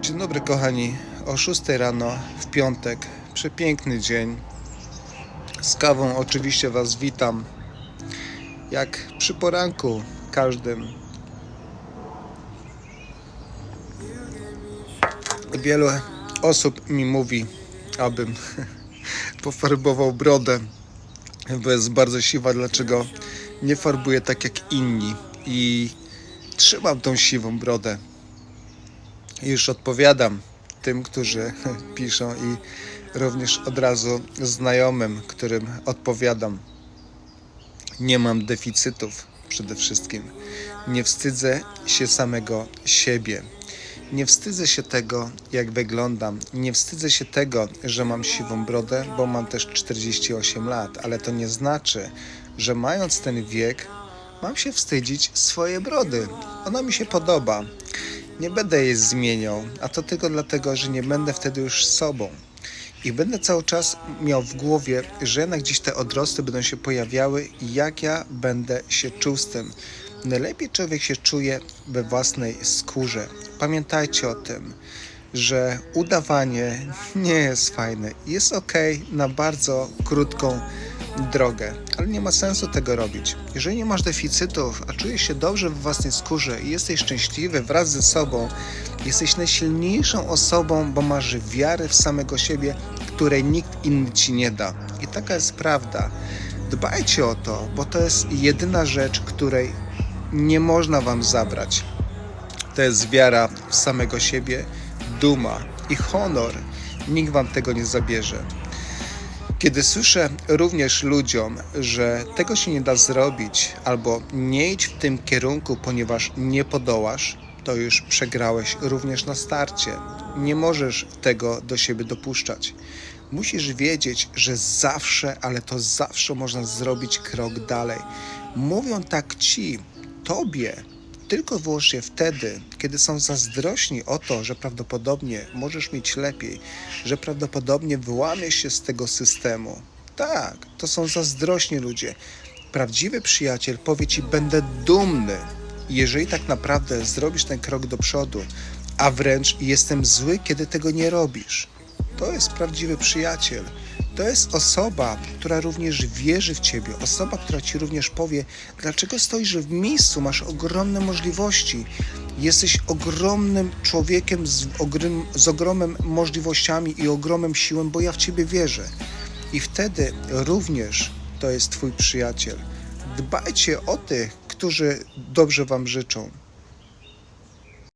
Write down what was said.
Dzień dobry kochani, o 6 rano w piątek, przepiękny dzień. Z kawą oczywiście Was witam. Jak przy poranku każdym. Wiele osób mi mówi, abym pofarbował brodę, bo jest bardzo siwa, dlaczego nie farbuję tak jak inni i trzymam tą siwą brodę. Już odpowiadam tym, którzy piszą i również od razu znajomym, którym odpowiadam. Nie mam deficytów przede wszystkim. Nie wstydzę się samego siebie. Nie wstydzę się tego, jak wyglądam. Nie wstydzę się tego, że mam siwą brodę, bo mam też 48 lat, ale to nie znaczy, że mając ten wiek, mam się wstydzić swojej brody. Ona mi się podoba. Nie będę jej zmieniał, a to tylko dlatego, że nie będę wtedy już sobą. I będę cały czas miał w głowie, że jednak gdzieś te odrosty będą się pojawiały i jak ja będę się czuł z tym. Najlepiej człowiek się czuje we własnej skórze. Pamiętajcie o tym, że udawanie nie jest fajne. Jest ok na bardzo krótką drogę, ale nie ma sensu tego robić. Jeżeli nie masz deficytów, a czujesz się dobrze w własnej skórze i jesteś szczęśliwy wraz ze sobą, jesteś najsilniejszą osobą, bo masz wiarę w samego siebie, której nikt inny ci nie da. I taka jest prawda. Dbajcie o to, bo to jest jedyna rzecz, której nie można wam zabrać. To jest wiara w samego siebie, duma i honor. Nikt wam tego nie zabierze. Kiedy słyszę również ludziom, że tego się nie da zrobić, albo nie idź w tym kierunku, ponieważ nie podołasz, to już przegrałeś również na starcie. Nie możesz tego do siebie dopuszczać. Musisz wiedzieć, że zawsze, ale to zawsze można zrobić krok dalej. Mówią tak ci, tobie, tylko i wyłącznie wtedy, kiedy są zazdrośni o to, że prawdopodobnie możesz mieć lepiej, że prawdopodobnie wyłamiesz się z tego systemu. Tak, to są zazdrośni ludzie. Prawdziwy przyjaciel powie ci: Będę dumny, jeżeli tak naprawdę zrobisz ten krok do przodu, a wręcz jestem zły, kiedy tego nie robisz. To jest prawdziwy przyjaciel. To jest osoba, która również wierzy w ciebie, osoba, która ci również powie, dlaczego stoisz w miejscu, masz ogromne możliwości. Jesteś ogromnym człowiekiem z, ogrym, z ogromem możliwościami i ogromem siłą, bo ja w ciebie wierzę. I wtedy również to jest twój przyjaciel. Dbajcie o tych, którzy dobrze wam życzą.